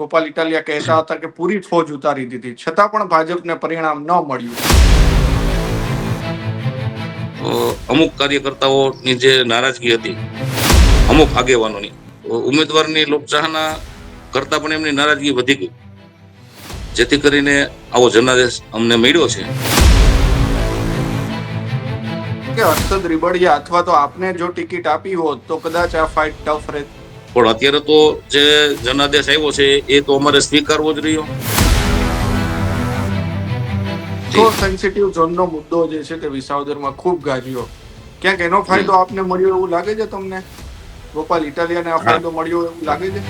ગોપાલ ઇટાલિયા કહેતા હતા કે પૂરી ફોજ ઉતારી દીધી. છતાં પણ ભાજપને પરિણામ ન મળ્યું. અમુક કાર્યકર્તાઓની જે નારાજગી હતી અમુક આગેવાનોની ઉમેદવારની લોકચાહના કરતા પણ એમની નારાજગી વધી ગઈ. જેથી કરીને આવો જનાદેશ અમને મળ્યો છે. કે હર્ષદ રીબડિયા અથવા તો આપને જો ટિકિટ આપી હોત તો કદાચ આ ફાઇટ ટફ રહેત. પણ અત્યારે તો જે જનાદેશ આવ્યો છે એ તો અમારે સ્વીકારવો જ રહ્યો. તો સેન્સિટિવ ઝોનનો મુદ્દો જે છે તે વિસાવદરમાં ખૂબ ગાજ્યો. ક્યાંક એનો ફાયદો આપને મળ્યો એવું લાગે છે તમને? ગોપાલ ઇટાલિયાને આ ફાયદો મળ્યો એવું લાગે છે?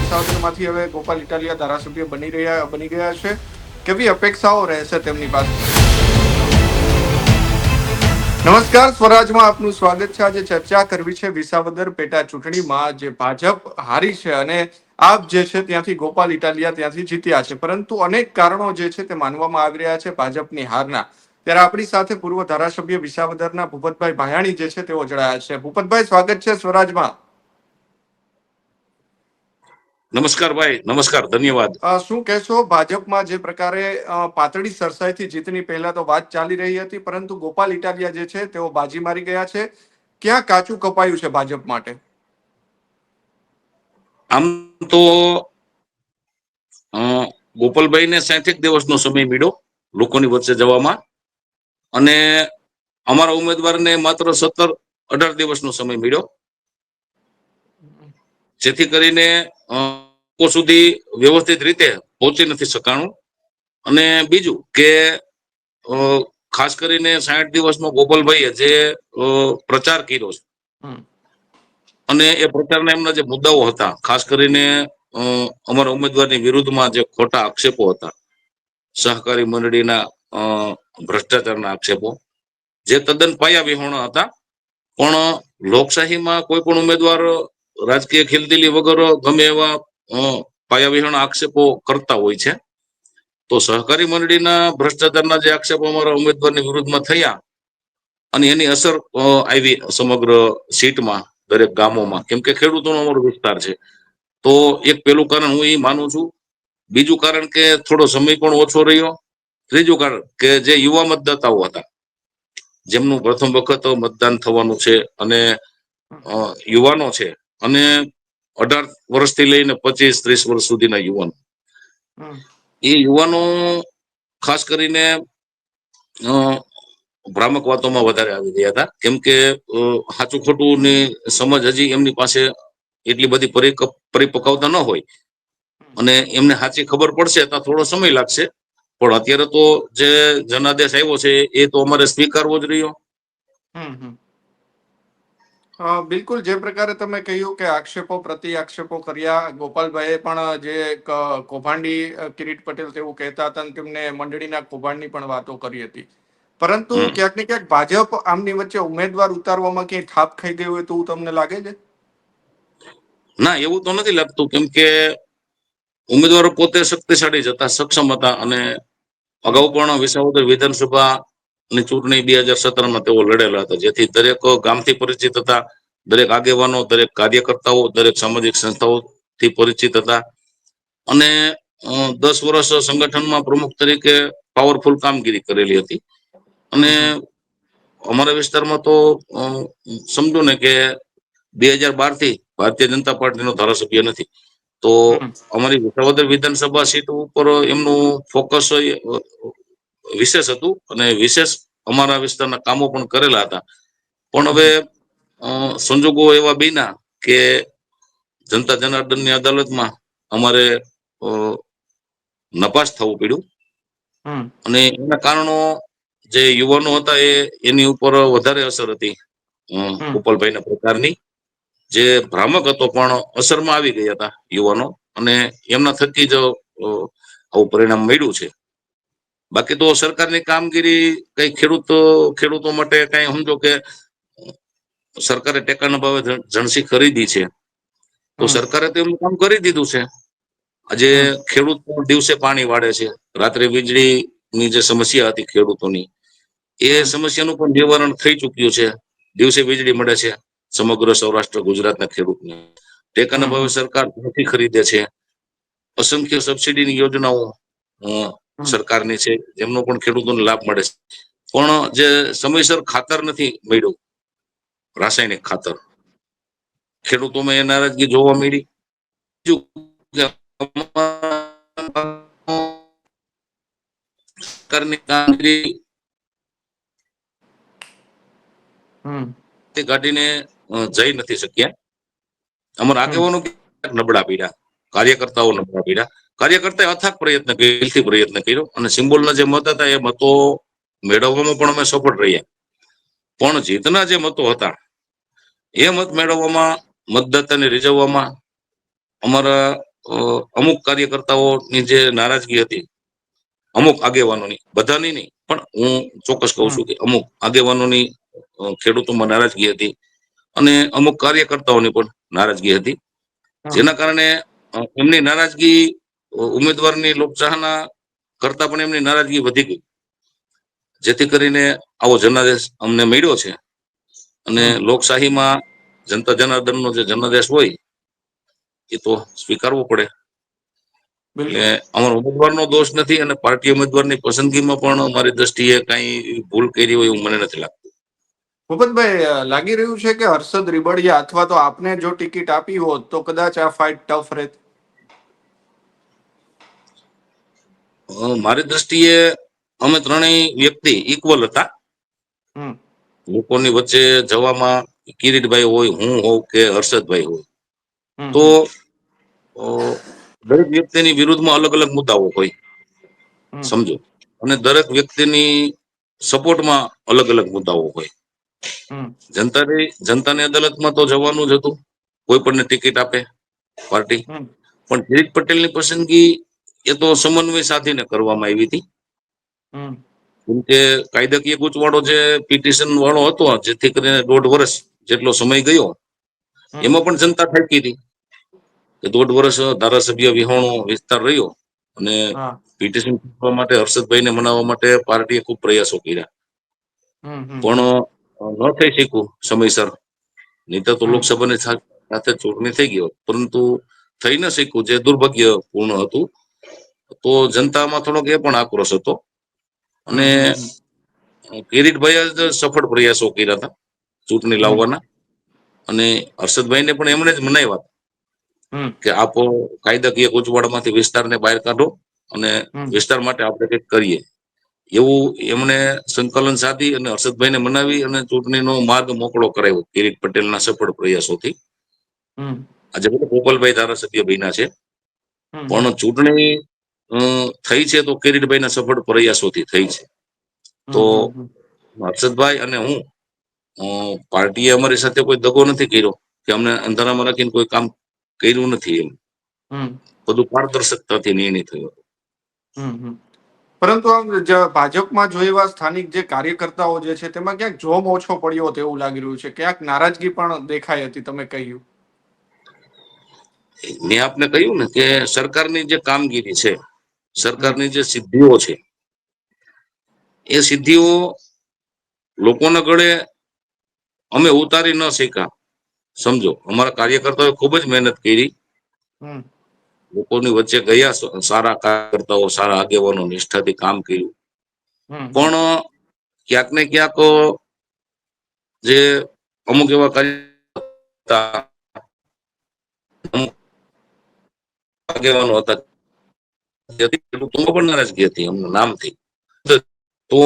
વિસાવદરમાંથી હવે ગોપાલ ઇટાલિયા ધારાસભ્ય બની રહ્યા બની ગયા છે. કેવી અપેક્ષાઓ રહેશે તેમની પાસે? નમસ્કાર, સ્વરાજમાં આપનું સ્વાગત છે. આજે ચર્ચા કરવી છે વિસાવદર પેટા ચૂંટણીમાં જે ભાજપ હારી છે અને આપ જે છે ત્યાંથી ગોપાલ ઇટાલિયા ત્યાંથી જીત્યા છે. પરંતુ અનેક કારણો જે છે તે માનવામાં આવી રહ્યા છે ભાજપની હારના. ત્યારે આપણી સાથે પૂર્વ ધારાસભ્ય વિસાવદરના ભૂપતભાઈ ભાયાણી જે છે તેઓ જોડાયા છે. ભૂપતભાઈ, સ્વાગત છે સ્વરાજમાં. નમસ્કાર ભાઈ નમસ્કાર ધન્યવાદ. શું કહેશો ભાજપમાં જે પ્રકારે પાતળી સરસાઈથી જીતની પહેલા તો વાત ચાલી રહી હતી પરંતુ ગોપાલ ઇટાલિયા જે છે તેઓ બાજી મારી ગયા છે. ક્યાં કાચું કપાયું છે ભાજપ માટે? આમ તો ગોપાલભાઈને સાઠેક દિવસનો સમય મળ્યો લોકોની વચ્ચે જવામાં. અને અમારા ઉમેદવારને માત્ર સત્તર અઢાર દિવસનો સમય મળ્યો. જેથી કરીને લોકો સુધી વ્યવસ્થિત રીતે પહોંચી નથી શકાણું. અને બીજું કે ખાસ કરીને સાઠ દિવસનો ગોપાલભાઈએ જે પ્રચાર કર્યો છે. અને એ પ્રચારના એમના જે મુદ્દાઓ હતા ખાસ કરીને અમારા ઉમેદવારની વિરુદ્ધમાં જે ખોટા આક્ષેપો હતા સહકારી મંડળીના ભ્રષ્ટાચારના આક્ષેપો જે તદ્દન પાયા વિહોણા હતા. પણ લોકશાહીમાં કોઈ પણ ઉમેદવાર રાજકીય ખીલદીલી વગર ગમે એવા અ, પાયા આક્ષેપો કરતા હોય છે. તો સહકારી મંડળીના ભ્રષ્ટાચારના જે આક્ષેપો અમારા ઉમેદવારની વિરુદ્ધમાં થયા અને એની અસર આવી સમગ્ર સીટમાં દરેક ગામોમાં. કેમ કે ખેડૂતોનો અમારો વિસ્તાર છે. તો એક પેલું કારણ હું એ માનું છું. બીજું કારણ કે થોડો સમય પણ ઓછો રહ્યો. ત્રીજું કારણ કે જે યુવા મતદાતાઓ હતા જેમનું પ્રથમ વખત મતદાન થવાનું છે અને યુવાનો છે અને અઢાર વર્ષથી લઈને પચીસ ત્રીસ વર્ષ સુધીના યુવાનો. એ યુવાનો ખાસ કરીને ભ્રામક વાતોમાં વધારે આવી રહ્યા હતા. કેમ કે સાચું ખોટું ની સમજ હજી એમની પાસે એટલી બધી પરિપક્વતા ન હોય. અને એમને સાચી ખબર પડશે તો થોડો સમય લાગશે. પણ અત્યારે તો જે જનાદેશ આવ્યો છે એ તો અમારે સ્વીકારવો જ રહ્યો. હમ હમ. અ, બિલકુલ જે પ્રકારે તમે કહ્યું કે આક્ષેપો પ્રતિ આક્ષેપો કર્યા ગોપાલભાઈએ પણ જે કૌભાંડી કિરીટ પટેલ તેવું કહેતા હતા અને તેમને મંડળીના કૌભાંડની પણ વાતો કરી હતી. પરંતુ ક્યાંક ને ક્યાંક ભાજપ આમની વચ્ચે ઉમેદવાર ઉતારવામાં ક્યાંય થાપ ખાઈ ગઈ હોય તેવું તમને લાગે છે? ના એવું તો નથી લાગતું કેમ કે ઉમેદવારો પોતે શક્તિશાળી જ હતા સક્ષમ હતા અને અગાઉ પણ વિસાવદર વિધાનસભા ની ચૂંટણી બે હજાર સત્તરમાં તેઓ લડેલા હતા. જેથી દરેક ગામથી પરિચિત હતા દરેક આગેવાનો દરેક કાર્યકર્તાઓ દરેક સામાજિક સંસ્થાઓથી પરિચિત હતા. અને દસ વર્ષ સંગઠનમાં પ્રમુખ તરીકે પાવરફુલ કામગીરી કરેલી હતી. અને અમારા વિસ્તારમાં તો સમજો ને કે બે હજાર બારથી ભારતીય જનતા પાર્ટીનો ધારાસભ્ય નથી. તો અમારી વિસાવદર વિધાનસભા સીટ ઉપર એમનું ફોકસ વિશેષ હતું અને વિશેષ અમારા વિસ્તારના કામો પણ કરેલા હતા. પણ હવે સંજોગો એવા બીના કે જનતા જનાર્દનની અદાલતમાં અમારે નપાસ થવું પડ્યું. અને એના કારણો જે યુવાનો હતા એ એની ઉપર વધારે અસર હતી ગોપાલભાઈ ના ગોપાલભાઈના પ્રચારની જે ભ્રામક હતો પણ અસરમાં આવી ગયા હતા યુવાનો અને એમના થકી જ આવું પરિણામ મળ્યું છે. બાકી તો સરકારની કામગીરી કઈ ખેડૂત ખેડૂતો માટે કઈ સમજો કે સરકારે ટેકાના ભાવે જણસી ખરીદી છે. તો સરકારે તો એમનું કામ કરી દીધું છે. આજે ખેડૂત દિવસે પાણી વાળે છે. રાત્રે વીજળીની જે સમસ્યા હતી ખેડૂતોની એ સમસ્યાનું પણ નિવારણ થઈ ચુક્યું છે. દિવસે વીજળી મળે છે સમગ્ર સૌરાષ્ટ્ર ગુજરાતના ખેડૂતને. ટેકાના ભાવે સરકાર નથી ખરીદે છે. અસંખ્ય સબસિડીની યોજનાઓ. સરકારની છે જેમનો પણ ખેડૂતોને લાભ મળે છે. પણ જે સમયસર ખાતર નથી મળ્યું રાસાયણિક ખાતર ખેડૂતોમાં એ નારાજગી જોવા મળી. સરકારની કામગીરી તે કાઢીને જઈ નથી શક્યા. અમારા આગેવાનો નબળા પીડા કાર્યકર્તાઓ નબળા પીડ્યા. કાર્યકર્તાએ અથાગ પ્રયત્ન કર્યો દિલથી પ્રયત્ન કર્યો અને સિમ્બોલના જે મત હતા એ મતો મેળવવામાં પણ અમે સફળ રહ્યા. પણ જીતના જે મતો હતા એ મત મેળવવામાં મતદાતાને રીઝવવામાં અમારા અમુક કાર્યકર્તાઓની જે નારાજગી હતી અમુક આગેવાનોની બધાની નહીં પણ હું ચોક્કસ કહું છું કે અમુક આગેવાનોની ખેડૂતોમાં નારાજગી હતી અને અમુક કાર્યકર્તાઓની પણ નારાજગી હતી. જેના કારણે એમની નારાજગી ઉમેદવારની લોકચાહના કરતા પણ એમની નારાજગી વધી ગઈ. જેથી કરીને આવો જનાદેશ અમને મળ્યો છે અને લોકશાહીમાં જનતા જનાર્દનનો જે જનાદેશ હોય એ તો સ્વીકારવો પડે. એટલે અમારો ઉમેદવારનો દોષ નથી અને પાર્ટી ઉમેદવારની પસંદગીમાં પણ મારી દ્રષ્ટિએ કઈ ભૂલ કરી હોય એવું મને નથી લાગતું. ભૂપતભાઈ લાગી રહ્યું છે કે હર્ષદ રીબડિયા અથવા તો આપને જો ટિકિટ આપી હોત તો કદાચ આ ફાઇટ ટફ રહેત. મારી દ્રષ્ટિએ અમે ત્રણેય વ્યક્તિ ઇક્વલ હતા. લોકોની વચ્ચે જવામાં કિરીટભાઈ હોય હું હોઉં કે હર્ષદભાઈ હોય. તો દરેક વ્યક્તિની વિરુદ્ધમાં અલગ અલગ મુદ્દાઓ હોય. સમજો? અને દરેક વ્યક્તિની સપોર્ટમાં અલગ અલગ મુદ્દાઓ હોય. જનતાની જનતાની અદાલતમાં તો જવાનું જ હતું. કોઈ પણ ટિકિટ આપે પાર્ટી. પણ કિરીટ પટેલની પસંદગી એ તો સમન્વય સાથીને કરવામાં આવી હતી. કેમ કે કાયદાકીય ગૂંચવાડો જે પિટિશન વાળો હતો જેથી કરીને દોઢ વર્ષ જેટલો સમય ગયો એમાં પણ જનતા થાકી હતી. કે દોઢ વર્ષ ધારાસભ્ય વિહોણો વિસ્તાર રહ્યો અને પિટિશન કરવા માટે હર્ષદભાઈને મનાવવા માટે પાર્ટીએ ખૂબ પ્રયાસો કર્યા. પણ ન થઈ શક્યું સમયસર. નહીતર તો લોકસભાની સાથે ચૂંટણી થઈ ગયો પરંતુ થઈ ન શક્યું જે દુર્ભાગ્યપૂર્ણ હતું. તો જનતામાં થોડોક એ પણ આક્રોશ હતો. અને કિરીટભાઈએ જ સફળ પ્રયાસો કર્યા હતા ચૂંટણી લાવવાના. અને હર્ષદભાઈને પણ એમણે જ મનાવ્યા કે આપો કાયદાકીય ગૂંચવાડમાંથી વિસ્તારને બહાર કાઢો અને વિસ્તાર માટે આપણે કંઈક કરીએ. એવું એમણે સંકલન સાધી અને હર્ષદભાઈને મનાવી અને ચૂંટણીનો માર્ગ મોકળો કરાવ્યો કિરીટ પટેલના સફળ પ્રયાસોથી. આજે બધા ગોપાલભાઈ ધારાસભ્ય બન્યા છે. પણ ચૂંટણી થઈ છે તો કિરીટભાઈના સફળ પ્રયાસોથી થઈ છે. તો. હર્ષદભાઈ અને હું પાર્ટીએ અમારી સાથે કોઈ દગો નથી કર્યો કે અમને અંધારામાં રાખીને કોઈ કામ કર્યું નથી એમ. બધું પારદર્શકતાથી નિર્ણય થયો. પરંતુ આમ ભાજપમાં જો એવા સ્થાનિક જે કાર્યકર્તાઓ જે છે તેમાં ક્યાંક જોમ ઓછો પડ્યો હતો તેવું લાગી રહ્યું છે. ક્યાંક નારાજગી પણ દેખાઈ હતી તમે કહ્યું. મેં આપને કહ્યું ને કે સરકારની જે કામગીરી છે સરકારની જે સિદ્ધિઓ છે એ સિદ્ધિઓ લોકોના ગળે અમે ઉતારી ન શક્યા. સમજો અમારા કાર્યકર્તાઓએ ખૂબ જ મહેનત કરી. લોકોની વચ્ચે ગયા સારા કાર્યકર્તાઓ સારા આગેવાનો નિષ્ઠાથી કામ કર્યું. પણ ક્યાંક ને ક્યાંક જે અમુક એવા કાર્ય આગેવાનો હતા ખેડૂતોમાં પણ નારાજગી હતી એમનું નામથી તો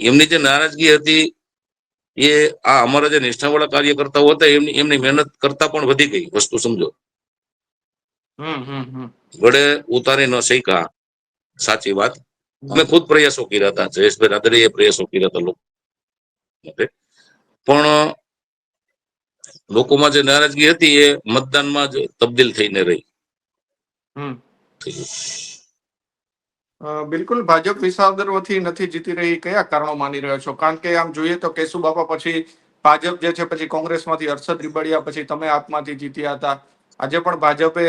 એમની જે નારાજગી હતી એ આ અમારા જે નિષ્ઠાવાળા કાર્યકર્તાઓ હતા એમની એમની મહેનત કરતા પણ વધી ગઈ વસ્તુ સમજો. વડે ઉતારી ન શક્યા સાચી વાત. અમે ખુદ પ્રયાસો કર્યા હતા જયેશભાઈ એ પ્રયાસો કર્યા હતા લોકો પણ લોકોમાં જે નારાજગી હતી એ મતદાનમાં જ તબદીલ થઈને રહી. બિલકુલ. ભાજપ વિસાવદરથી નથી જીતી રહી. કયા કારણો માની રહ્યો છો? કારણ કે આમ જોઈએ તો કેશુબાપા પછી ભાજપ જે છે, પછી કોંગ્રેસમાંથી હર્ષદ રીબડિયા પછી તમે આપમાંથી જીત્યા હતા. આજે પણ ભાજપે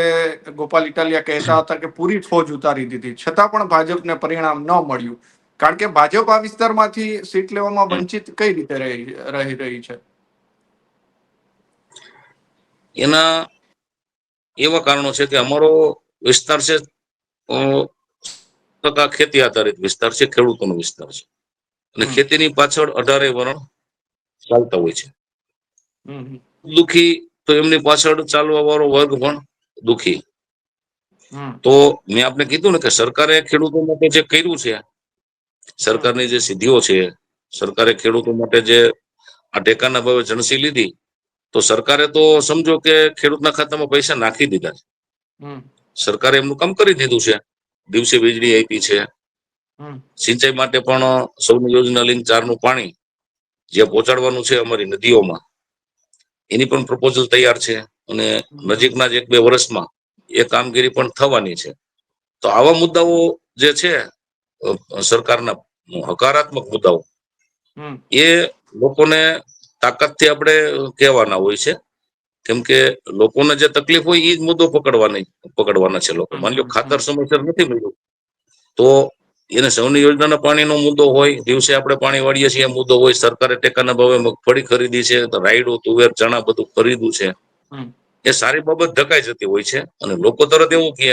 ગોપાલ ઇટાલિયા કહેતા હતા કે પૂરી ફોજ ઉતારી દીધી. છતાં પણ ભાજપને પરિણામ ન મળ્યું. કારણ કે ભાજપ આ વિસ્તારમાંથી સીટ લેવામાં વંચિત કઈ રીતે રહી રહી છે? એના એવા કારણો છે કે અમારો વિસ્તાર છે ટકા ખેતી આધારિત વિસ્તાર છે ખેડૂતોનો વિસ્તાર છે. અને ખેતીની પાછળ અઢારે વરણ ચાલતા હોય છે. દુખી તો એમની પાછળ ચાલવા વાળો વર્ગ પણ દુખી. તો મેં આપને કીધું ને કે સરકારે ખેડૂતો માટે જે કર્યું છે સરકારની જે સિદ્ધિઓ છે સરકારે ખેડૂતો માટે જે આ ટેકાના ભાવે જણસી લીધી તો સરકારે તો સમજો કે ખેડૂતના ખાતામાં પૈસા નાખી દીધા છે. સરકારે એમનું કામ કરી દીધું છે. દિવસે વીજળી આપી છે. સિંચાઈ માટે પણ સૌની યોજના લિંક ચારનું પાણી જે પહોંચાડવાનું છે અમારી નદીઓમાં. એની પણ પ્રપોઝલ તૈયાર છે અને નજીકના જ એક બે વર્ષમાં એ કામગીરી પણ થવાની છે. તો આવા મુદ્દાઓ જે છે સરકારના હકારાત્મક મુદ્દાઓ એ લોકોને તાકાતથી આપણે કહેવાના હોય છે. કેમ કે લોકોને જે તકલીફ હોય એ જ મુદ્દો પકડવાની પકડવાના છે લોકો. માની લો ખાતર સમયસર નથી મળ્યું. તો એને સૌની યોજનાના પાણીનો મુદ્દો હોય દિવસે આપણે પાણી વાળીએ છીએ એ મુદ્દો હોય સરકારે ટેકાના ભાવે મગફળી ખરીદી છે તો રાયડો તુવેર ચણા બધું ખરીદ્યું છે. એ સારી બાબત ધકાઈ જતી હોય છે. અને લોકો તરત એવું કહે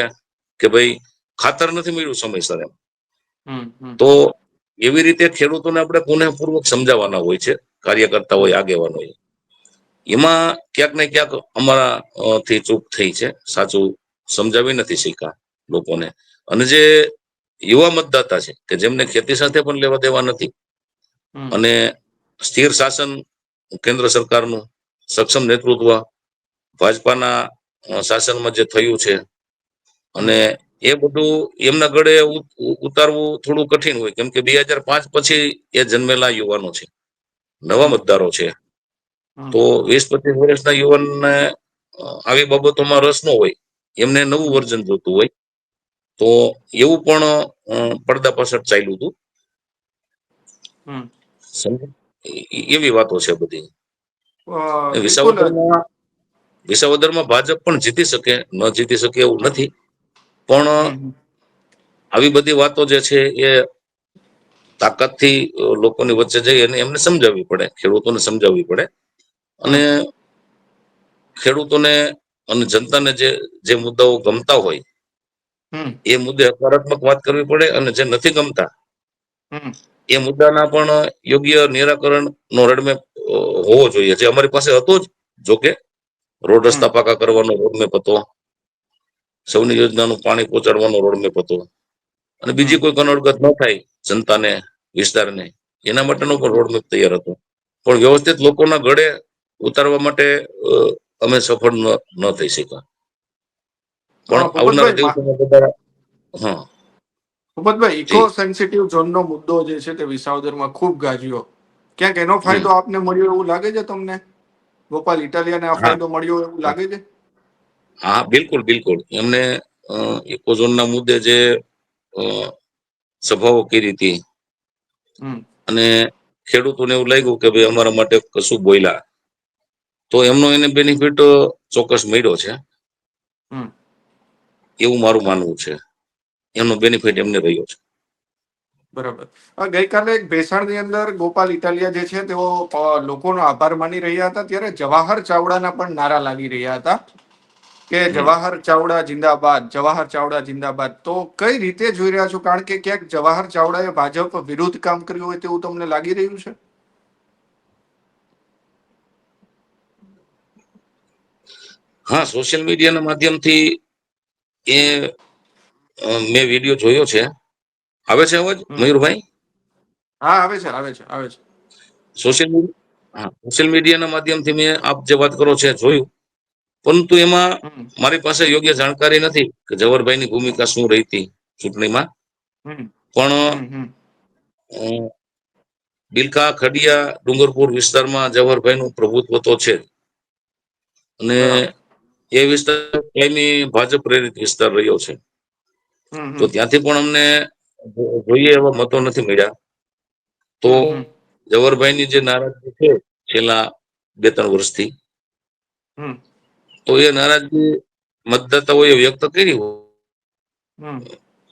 કે ભાઈ ખાતર નથી મળ્યું સમયસર એમ. તો એવી રીતે ખેડૂતોને આપણે પુનઃપૂર્વક સમજાવવાના હોય છે. કાર્યકર્તા હોય આગેવાનો હોય. એમાં ક્યાંક ને ક્યાંક અમારા થી ચૂક થઈ છે. સાચું સમજાવી નથી શીખા લોકોને. અને જે યુવા મતદાતા છે કે જેમને ખેતી સાથે પણ લેવા દેવા નથી અને સ્થિર શાસન કેન્દ્ર સરકારનું સક્ષમ નેતૃત્વ ભાજપાના શાસનમાં જે થયું છે અને એ બધું એમના ગળે ઉતારવું થોડું કઠિન હોય. કેમ કે બે હજાર પાંચ પછી એ જન્મેલા યુવાનો છે. નવા મતદારો છે. તો વીસ પચીસ વર્ષના યુવાનને આવી બાબતોમાં રસ ન હોય એમને નવું વર્જન જોતું હોય તો એવું પણ પડદા પાછળ ચાલ્યું હતું. એવી વાતો છે બધી. વિસાવદરમાં વિસાવદરમાં ભાજપ પણ જીતી શકે ન જીતી શકે એવું નથી. પણ આવી બધી વાતો જે છે એ તાકાતથી થી લોકોની વચ્ચે જઈ અને એમને સમજાવવી પડે ખેડૂતોને સમજાવવી પડે. અને ખેડૂતોને અને જનતાને જે જે મુદ્દાઓ ગમતા હોય એ મુદ્દે હકારાત્મક વાત કરવી પડે અને જે નથી ગમતા એ મુદ્દાના પણ યોગ્ય નિરાકરણ નો રેડમેપ હોવો જોઈએ. જે અમારી પાસે હતો જ જોકે રોડ રસ્તા પાકા કરવાનો રોડમેપ હતો સૌની યોજનાનું પાણી પહોંચાડવાનો રોડમેપ હતો અને બીજી કોઈ કનડગત ન થાય જનતાને વિસ્તારને એના માટેનો પણ રોડમેપ તૈયાર હતો. પણ વ્યવસ્થિત લોકોના ગળે ઉતારવા માટે અમે સફળ ન થઈ શક્યા. પણ આવનારા દિવસોમાં હા. ભૂપતભાઈ ઇકો. સેન્સિટિવ ઝોનનો મુદ્દો જે છે તે વિસાવદરમાં ખૂબ ગાજ્યો. ક્યાંક એનો ફાયદો આપને મળ્યો એવું લાગે છે તમને? ગોપાલ ઇટાલિયાને આ ફાયદો મળ્યો એવું લાગે છે? હા બિલકુલ બિલકુલ. એમને અ, ના મુદ્દે જે સભાઓ કરી હતી. હમ. અને ખેડૂતોને એવું લાગ્યું કે ભાઈ અમારા માટે કશું બોલ્યા. તો એમનો એને બેનિફિટ ચોક્કસ મળ્યો છે. હમ. એવું મારું માનવું છે. એમનો બેનિફિટ એમને રહ્યો છે. બરાબર. ગઈકાલે એક ભેસાણની અંદર ગોપાલ ઇટાલિયા જે છે તેઓ લોકોનો આભાર માની રહ્યા હતા. ત્યારે જવાહર ચાવડાના પણ નારા લાગી રહ્યા હતા કે જવાહર ચાવડા જિંદાબાદ જવાહર ચાવડા જિંદાબાદ. તો કઈ રીતે જોઈ રહ્યા છો? કારણ કે ક્યાંક જવાહર ચાવડાએ ભાજપ વિરુદ્ધ કામ કર્યું હોય તેવું તમને લાગી રહ્યું છે? હા સોશિયલ મીડિયાના માધ્યમથી એ મેં વીડિયો જોયો છે. આવે છે અવાજ મયુરભાઈ? હા આવે છે આવે છે આવે છે. સોશિયલ મીડિયા હા સોશિયલ મીડિયાના માધ્યમથી મેં આપ જે વાત કરો છે જોયું. પરંતુ એમાં મારી પાસે યોગ્ય જાણકારી નથી કે જવરભાઈની ભૂમિકા શું રહી હતી ચૂંટણીમાં પણ બિલકા ખડિયા ડુંગરપુર વિસ્તારમાં જવહરભાઈનું પ્રભુત્વ તો છે અને એ વિસ્તાર એની ભાજપ પ્રેરિત વિસ્તાર રહ્યો છે. તો ત્યાંથી પણ અમને જોઈએ એવા મતો નથી મળ્યા. તો જવરભાઈ ની જે નારાજગી છે છેલ્લા બે ત્રણ વર્ષથી તો એ નારાજગી મતદાતાઓએ વ્યક્ત કરી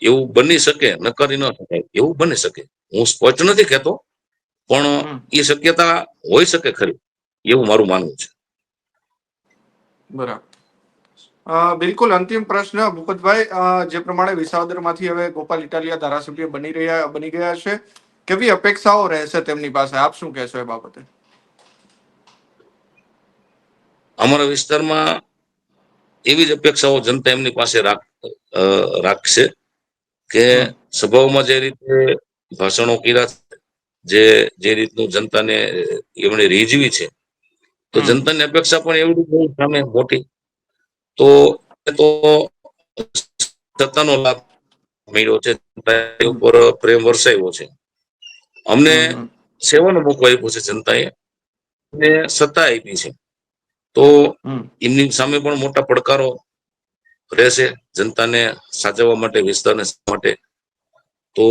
એવું બની શકે નકારી ન શકાય. એવું બની શકે. હું સ્પષ્ટ નથી કહેતો પણ એ શક્યતા હોઈ શકે ખરી. એવું મારું માનવું છે. બરાબર. બિલકુલ અંતિમ પ્રશ્ન ભૂપતભાઈ જે પ્રમાણે વિસાવદરમાંથી હવે ગોપાલ ઇટાલિયા ધારાસભ્ય બની રહ્યા બની ગયા છે કેવી અપેક્ષાઓ રહેશે તેમની પાસે આપ શું કહેશો એ બાબતે અમારા વિસ્તારમાં એવી જ અપેક્ષાઓ જનતા એમની પાસે રાખ રાખશે કે. સભાઓમાં જે રીતે ભાષણો કર્યા જે જે રીતનું જનતાને એમણે રીઝવી છે તો. જનતાની અપેક્ષા પણ એવડી બહુ સામે મોટી તો તો સત્તાનો લાભ મળ્યો છે. ઉપર પ્રેમ વરસાવ્યો છે. અમને. સેવાનો મોકો આપ્યો છે જનતાએ. અને સત્તા આપી છે. તો એમની સામે પણ મોટા પડકારો રહેશે જનતાને સાચવવા માટે વિસ્તારને માટે. તો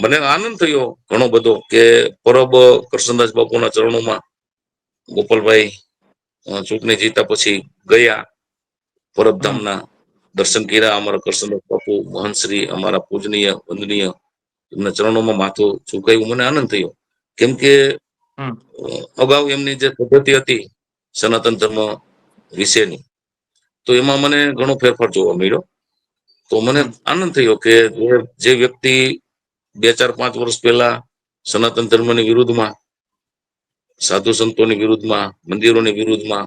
મને આનંદ થયો ઘણો બધો કે પરબ કરશનદાસ બાપુના ચરણોમાં ગોપાલભાઈ ચૂંટણી જીતા પછી ગયા. પરબધામના દર્શન કર્યા. અમારા કરશન બાપુ મહંતશ્રી અમારા પૂજનીય વંદનીય એમના ચરણોમાં માથું ઝુકાયું. મને આનંદ થયો. કેમ કે અગાઉ એમની જે પદ્ધતિ હતી સનાતન ધર્મ વિશેની તો એમાં મને ઘણો ફેરફાર જોવા મળ્યો. તો મને આનંદ થયો કે જે- જે વ્યક્તિ બે ચાર પાંચ વર્ષ પહેલા સનાતન ધર્મની વિરુદ્ધમાં સાધુ સંતોની વિરુદ્ધમાં મંદિરોની વિરુદ્ધમાં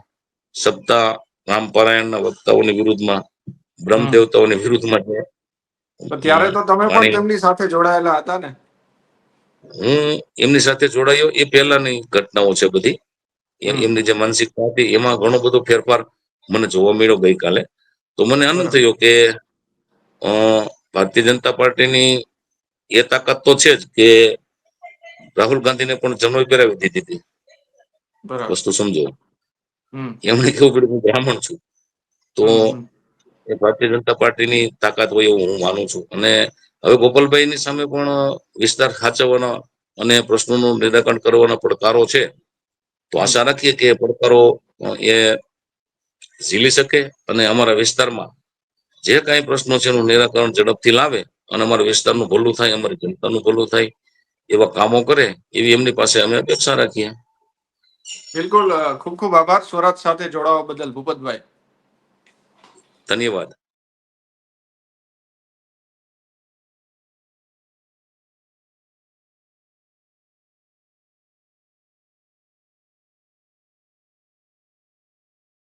સપ્તાહ રામપરાયણના વક્તાઓની વિરુદ્ધમાં બ્રહ્મ હમ. દેવતાઓની વિરુદ્ધમાં છે. ત્યારે તો તમે પણ તેમની સાથે જોડાયેલા હતા ને? હું એમની સાથે જોડાયો એ પહેલાની ઘટનાઓ છે બધી. એમની જે માનસિકતા હતી એમાં ઘણો બધો ફેરફાર મને જોવા મળ્યો ગઈકાલે. તો મને આનંદ થયો કે ભારતીય જનતા પાર્ટીની એ તાકાત તો છે જ કે રાહુલ ગાંધીને પણ જનોઈ પહેરાવી દીધી હતી. વસ્તુ સમજો. એમણે કેવું પડ્યું હું બ્રાહ્મણ છું. તો. એ ભારતીય જનતા પાર્ટીની તાકાત હોય એવું હું માનું છું. અને હવે ગોપાલભાઈની સામે પણ વિસ્તાર ખાચવવાનો અને પ્રશ્નોનું નિરાકરણ કરવાના પડકારો છે. તો આશા રાખીએ કે એ પડકારો એ ઝીલી શકે અને અમારા વિસ્તારમાં જે કાંઈ પ્રશ્નો છે એનું નિરાકરણ ઝડપથી લાવે અને અમારા વિસ્તારનું ભલું થાય અમારી જનતાનું ભલું થાય એવા કામો કરે એવી એમની પાસે અમે અપેક્ષા રાખીએ. બિલકુલ ખૂબ ખૂબ આભાર. સ્વરાજ સાથે જોડાવા બદલ ભૂપતભાઈ. ધન્યવાદ.